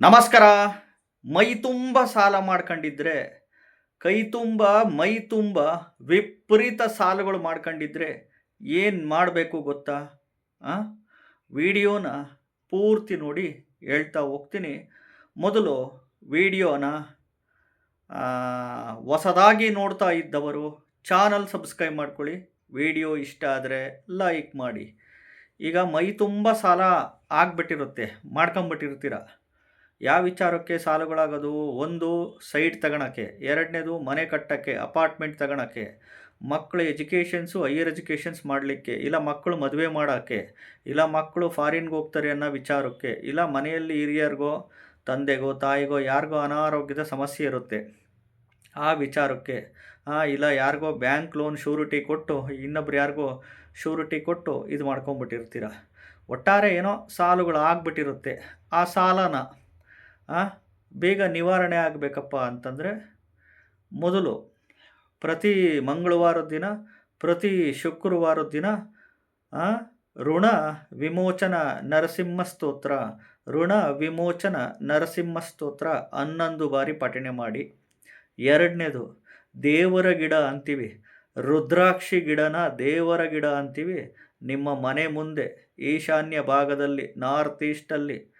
ನಮಸ್ಕಾರ. ಮೈ ತುಂಬ ಸಾಲ ಮಾಡ್ಕೊಂಡಿದ್ರೆ, ಕೈ ತುಂಬ, ಮೈ ತುಂಬ ವಿಪರೀತ ಸಾಲಗಳು ಮಾಡ್ಕೊಂಡಿದ್ರೆ ಏನು ಮಾಡಬೇಕು ಗೊತ್ತಾ? ಆ? ವಿಡಿಯೋನ ಪೂರ್ತಿ ನೋಡಿ ಹೇಳ್ತಾ ಹೋಗ್ತೀನಿ. ಮೊದಲು ವಿಡಿಯೋನ ಹೊಸದಾಗಿ ನೋಡ್ತಾ ಇದ್ದವರು ಚಾನಲ್ ಸಬ್ಸ್ಕ್ರೈಬ್ ಮಾಡ್ಕೊಳ್ಳಿ. ವಿಡಿಯೋ ಇಷ್ಟ ಆದರೆ ಲೈಕ್ ಮಾಡಿ. ಈಗ ಮೈ ತುಂಬ ಸಾಲ ಆಗ್ಬಿಟ್ಟಿರುತ್ತೆ, ಮಾಡ್ಕೊಂಬಿಟ್ಟಿರ್ತೀರ? ಯಾವ ವಿಚಾರಕ್ಕೆ ಸಾಲಗಳಾಗೋದು? ಒಂದು, ಸೈಟ್ ತಗೊಳಕ್ಕೆ. ಎರಡನೇದು, ಮನೆ ಕಟ್ಟೋಕ್ಕೆ, ಅಪಾರ್ಟ್ಮೆಂಟ್ ತಗೊಳಕ್ಕೆ. ಮಕ್ಕಳು ಎಜುಕೇಷನ್ಸು, ಹೈಯರ್ ಎಜುಕೇಷನ್ಸ್ ಮಾಡಲಿಕ್ಕೆ. ಇಲ್ಲ ಮಕ್ಕಳು ಮದುವೆ ಮಾಡೋಕ್ಕೆ. ಇಲ್ಲ ಮಕ್ಕಳು ಫಾರಿನ್ಗೆ ಹೋಗ್ತಾರೆ ಅನ್ನೋ ವಿಚಾರಕ್ಕೆ. ಇಲ್ಲ ಮನೆಯಲ್ಲಿ ಹಿರಿಯರಿಗೋ, ತಂದೆಗೋ, ತಾಯಿಗೋ, ಯಾರಿಗೋ ಅನಾರೋಗ್ಯದ ಸಮಸ್ಯೆ ಇರುತ್ತೆ. ಆ ವಿಚಾರಕ್ಕೆ. ಇಲ್ಲ ಯಾರಿಗೋ ಬ್ಯಾಂಕ್ ಲೋನ್ ಶೂರಿಟಿ ಕೊಟ್ಟು, ಇನ್ನೊಬ್ರು ಯಾರಿಗೋ ಶೂರಿಟಿ ಕೊಟ್ಟು ಇದು ಮಾಡ್ಕೊಂಬಿಟ್ಟಿರ್ತೀರ. ಒಟ್ಟಾರೆ ಏನೋ ಸಾಲುಗಳು ಆಗ್ಬಿಟ್ಟಿರುತ್ತೆ ಆ ಸಾಲನ ಬೇಗ ನಿವಾರಣೆ ಆಗಬೇಕಪ್ಪ ಅಂತಂದರೆ ಮೊದಲು ಪ್ರತಿ ಮಂಗಳವಾರದ ದಿನ, ಪ್ರತಿ ಶುಕ್ರವಾರದ ದಿನ ಋಣ ವಿಮೋಚನ ನರಸಿಂಹ ಸ್ತೋತ್ರ ಋಣ ವಿಮೋಚನ ನರಸಿಂಹ ಸ್ತೋತ್ರ ಹನ್ನೊಂದು ಬಾರಿ ಪಠಣೆ ಮಾಡಿ. ಎರಡನೇದು, ದೇವರ ಗಿಡ ಅಂತೀವಿ. ರುದ್ರಾಕ್ಷಿ ಗಿಡನ ದೇವರ ಗಿಡ ಅಂತೀವಿ. ನಿಮ್ಮ ಮನೆ ಮುಂದೆ ಈಶಾನ್ಯ ಭಾಗದಲ್ಲಿ ನಾರ್ತ್ ಈಸ್ಟಲ್ಲಿ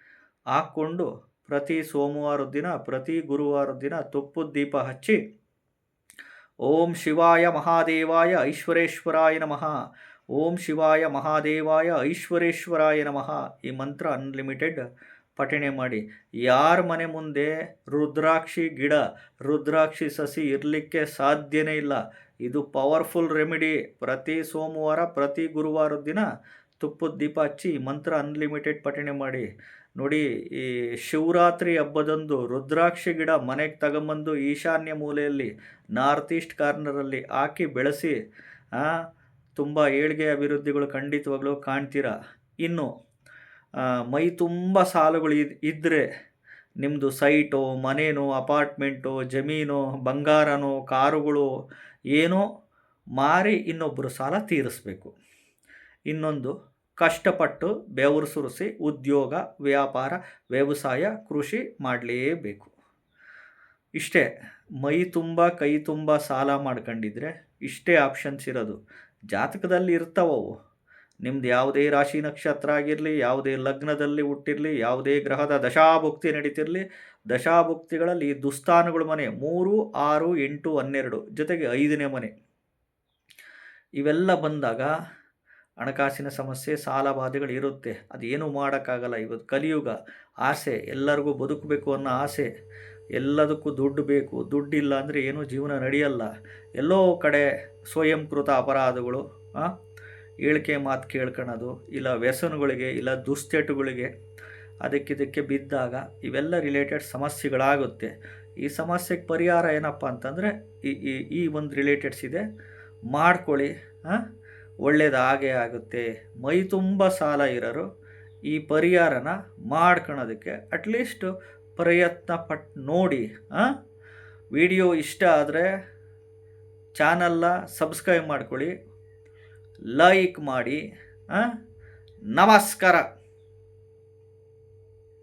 ಹಾಕ್ಕೊಂಡು ಪ್ರತಿ ಸೋಮವಾರದ ದಿನ, ಪ್ರತಿ ಗುರುವಾರದ ದಿನ ತುಪ್ಪದ ದೀಪ ಹಚ್ಚಿ, ಓಂ ಶಿವಾಯ ಮಹಾದೇವಾಯ ಐಶ್ವರೇಶ್ವರಾಯ ನಮಃ. ಓಂ ಶಿವಾಯ ಮಹಾದೇವಾಯ ಐಶ್ವರೇಶ್ವರಾಯ ನಮಃ. ಈ ಮಂತ್ರ ಅನ್ಲಿಮಿಟೆಡ್ ಪಠಣೆ ಮಾಡಿ. ಯಾರ ಮನೆ ಮುಂದೆ ರುದ್ರಾಕ್ಷಿ ಗಿಡ, ರುದ್ರಾಕ್ಷಿ ಸಸಿ ಇರಲಿಕ್ಕೆ ಸಾಧ್ಯನೇ ಇಲ್ಲ. ಇದು ಪವರ್ಫುಲ್ ರೆಮಿಡಿ ಪ್ರತಿ ಸೋಮವಾರ, ಪ್ರತಿ ಗುರುವಾರದ ದಿನ ತುಪ್ಪದ ದೀಪ ಹಚ್ಚಿ ಮಂತ್ರ ಅನ್ಲಿಮಿಟೆಡ್ ಪಠಣೆ ಮಾಡಿ. ನೋಡಿ, ಈ ಶಿವರಾತ್ರಿ ಹಬ್ಬದಂದು ರುದ್ರಾಕ್ಷಿ ಗಿಡ ಮನೆಗೆ ತಗೊಂಬಂದು ಈಶಾನ್ಯ ಮೂಲೆಯಲ್ಲಿ ನಾರ್ತ್ ಈಸ್ಟ್ ಕಾರ್ನರಲ್ಲಿ ಹಾಕಿ ಬೆಳೆಸಿ ತುಂಬ ಏಳಿಗೆ ಅಭಿವೃದ್ಧಿಗಳು ಖಂಡಿತವಾಗ್ಲೂ ಕಾಣ್ತೀರ? ಇನ್ನು ಮೈ ತುಂಬ ಸಾಲುಗಳು ಇದ್ ಇದ್ದರೆ ನಿಮ್ಮದು ಸೈಟೋ, ಮನೇನೋ, ಅಪಾರ್ಟ್ಮೆಂಟೋ, ಜಮೀನು, ಬಂಗಾರನೋ, ಕಾರುಗಳು, ಏನೋ ಮಾರಿ ಇನ್ನೊಬ್ಬರು ಸಾಲ ತೀರಿಸ್ಬೇಕು. ಇನ್ನೊಂದು ಕಷ್ಟಪಟ್ಟು ಬೆವರು ಸುರಿಸಿ ಉದ್ಯೋಗ, ವ್ಯಾಪಾರ, ವ್ಯವಸಾಯ, ಕೃಷಿ ಮಾಡಲೇಬೇಕು. ಇಷ್ಟೇ, ಮೈ ತುಂಬ, ಕೈ ತುಂಬ ಸಾಲ ಮಾಡ್ಕೊಂಡಿದ್ರೆ ಇಷ್ಟೇ ಆಪ್ಷನ್ಸ್ ಇರೋದು. ಜಾತಕದಲ್ಲಿ ಇರ್ತಾವವು. ನಿಮ್ದು ಯಾವುದೇ ರಾಶಿ ನಕ್ಷತ್ರ ಆಗಿರಲಿ, ಯಾವುದೇ ಲಗ್ನದಲ್ಲಿ ಹುಟ್ಟಿರಲಿ, ಯಾವುದೇ ಗ್ರಹದ ದಶಾಭುಕ್ತಿ ನಡೀತಿರಲಿ, ದಶಾಭುಕ್ತಿಗಳಲ್ಲಿ ದುಸ್ಥಾನಗಳ ಮನೆ ಮೂರು, ಆರು, ಎಂಟು, ಹನ್ನೆರಡು ಜೊತೆಗೆ ಐದನೇ ಮನೆ. ಇವೆಲ್ಲ ಬಂದಾಗ ಹಣಕಾಸಿನ ಸಮಸ್ಯೆ, ಸಾಲ ಬಾಧೆಗಳು ಇರುತ್ತೆ. ಅದೇನು ಮಾಡೋಕ್ಕಾಗಲ್ಲ. ಇವತ್ತು ಕಲಿಯುಗ. ಆಸೆ. ಎಲ್ಲರಿಗೂ ಬದುಕಬೇಕು ಅನ್ನೋ ಆಸೆ. ಎಲ್ಲದಕ್ಕೂ ದುಡ್ಡು ಬೇಕು. ದುಡ್ಡಿಲ್ಲ ಅಂದರೆ ಏನೂ ಜೀವನ ನಡೆಯಲ್ಲ. ಎಲ್ಲೋ ಕಡೆ ಸ್ವಯಂಕೃತ ಅಪರಾಧಗಳು ಹೇಳಿಕೆ ಮಾತು ಕೇಳ್ಕೊಳೋದು, ಇಲ್ಲ ವ್ಯಸನಗಳಿಗೆ, ಇಲ್ಲ ದುಶ್ಚಟಗಳಿಗೆ ಅದಕ್ಕಿದಕ್ಕೆ ಬಿದ್ದಾಗ ಇವೆಲ್ಲ ರಿಲೇಟೆಡ್ ಸಮಸ್ಯೆಗಳಾಗುತ್ತೆ. ಈ ಸಮಸ್ಯೆಗೆ ಪರಿಹಾರ ಏನಪ್ಪ ಅಂತಂದರೆ, ಈ ಈ ಈ ಒಂದು ರಿಲೇಟೆಡ್ಸ್ ಇದೆ. ಮಾಡ್ಕೊಳ್ಳಿ ಹಾಂ ಒಳ್ಳೇದು ಆಗೇ ಆಗುತ್ತೆ. ಮೈ ತುಂಬ ಸಾಲ ಇರೋರು ಈ ಪರಿಹಾರನ ಮಾಡ್ಕೊಳೋದಕ್ಕೆ ಅಟ್ಲೀಸ್ಟ್ ಪ್ರಯತ್ನ ಪಟ್ಟು ನೋಡಿ ವಿಡಿಯೋ ಇಷ್ಟ ಆದರೆ ಚಾನಲ್ನ ಸಬ್ಸ್ಕ್ರೈಬ್ ಮಾಡ್ಕೊಳ್ಳಿ ಲೈಕ್ ಮಾಡಿ ನಮಸ್ಕಾರ!